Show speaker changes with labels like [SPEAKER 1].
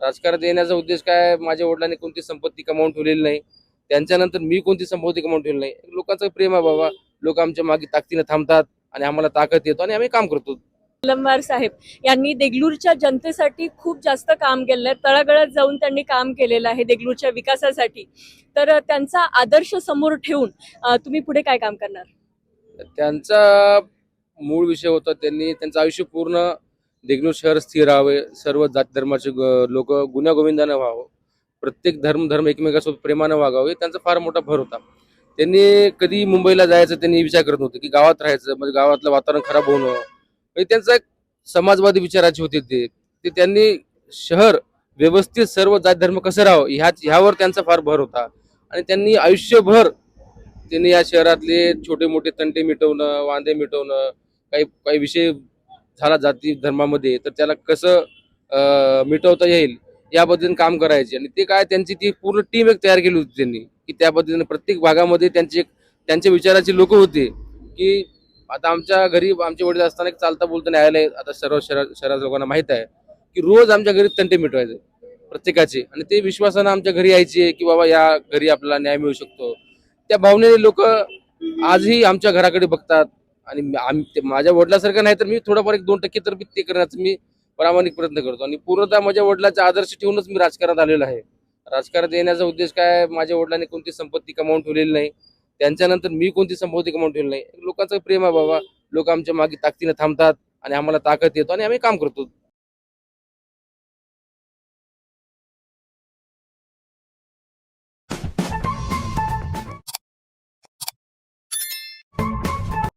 [SPEAKER 1] राजकारणात येण्याचा उद्देश काय? माझ्या वडिलांनी कोणती संपत्ती कमावून ठेवलेली नाही. त्यांच्यानंतर मी कोणती संपत्ती कमावून ठेवली नाही? लोकांचं प्रेम आहे बाबा. लोक आमच्या मागे ताकदीनं थांबतात आणि आम्हाला ताकद येतो आणि आम्ही काम करतो.
[SPEAKER 2] निलंबार साहेब यांनी देगलूरच्या जनतेसाठी खूप जास्त काम केलेलं आहे. तळागळात जाऊन त्यांनी काम केलेलं आहे देगलूरच्या विकासासाठी. तर त्यांचा आदर्श समोर ठेवून तुम्ही पुढे काय काम करणार?
[SPEAKER 1] त्यांचा मूळ विषय होता त्यांनी त्यांचं आयुष्य पूर्ण देगलूर शहर स्थिर राहावे सर्व जात धर्माचे लोक गुण्यागोविंदानं व्हावं. प्रत्येक धर्म धर्म एकमेकासोबत प्रेमानं वागावे. त्यांचा फार मोठा भर होता. त्यांनी कधी मुंबईला जायचं त्यांनी विचार करत नव्हते की गावात राहायचं म्हणजे गावातलं वातावरण खराब होणं. म्हणजे त्यांचा एक समाजवादी विचाराचे होते ते. ते त्यांनी शहर व्यवस्थित सर्व जात धर्म कसं राहावं ह्या ह्यावर त्यांचा फार भर होता. आणि त्यांनी आयुष्यभर त्यांनी या शहरातले छोटे मोठे तंटे मिटवणं वांदे मिटवणं काही काही विषय झाला जाती धर्मामध्ये तर त्याला कसं मिटवता येईल या पद्धतीने काम करायचे. आणि ते काय त्यांची ती पूर्ण टीम एक तयार केली होती त्यांनी की त्या पद्धतीने प्रत्येक भागामध्ये त्यांचे त्यांच्या विचाराचे लोक होते की आता आमच्या घरी आमचे वडील असताना एक चालता बोलता न्यायालय आता सर्व शहरा शहरात लोकांना माहीत आहे की रोज आमच्या घरी तंटे मिटवायचे प्रत्येकाचे. आणि ते विश्वासानं आमच्या घरी यायचे की बाबा या घरी आपल्याला न्याय मिळू शकतो. त्या भावनेने लोक आजही आमच्या घराकडे बघतात आणि आम्ही ते माझ्या वडिलासारखं नाही तर मी थोडाफार एक दोन टक्के तर मी ते करण्याचा मी प्रामाणिक प्रयत्न करतो. आणि पूर्णतः माझ्या वडिलाचा आदर्श ठेवूनच मी राजकारणात आलेलो आहे. राजकारणात येण्याचा उद्देश काय? माझ्या वडिलांनी कोणती संपत्ती कमावून ठेवलेली नाही. त्यांच्यानंतर मी कोणती संपत्ती कमावून ठेवली नाही. लोकांचं प्रेम आहे बाबा. लोक आमच्या मागे ताकदीनं थांबतात आणि आम्हाला ताकद येतो आणि आम्ही काम करतो.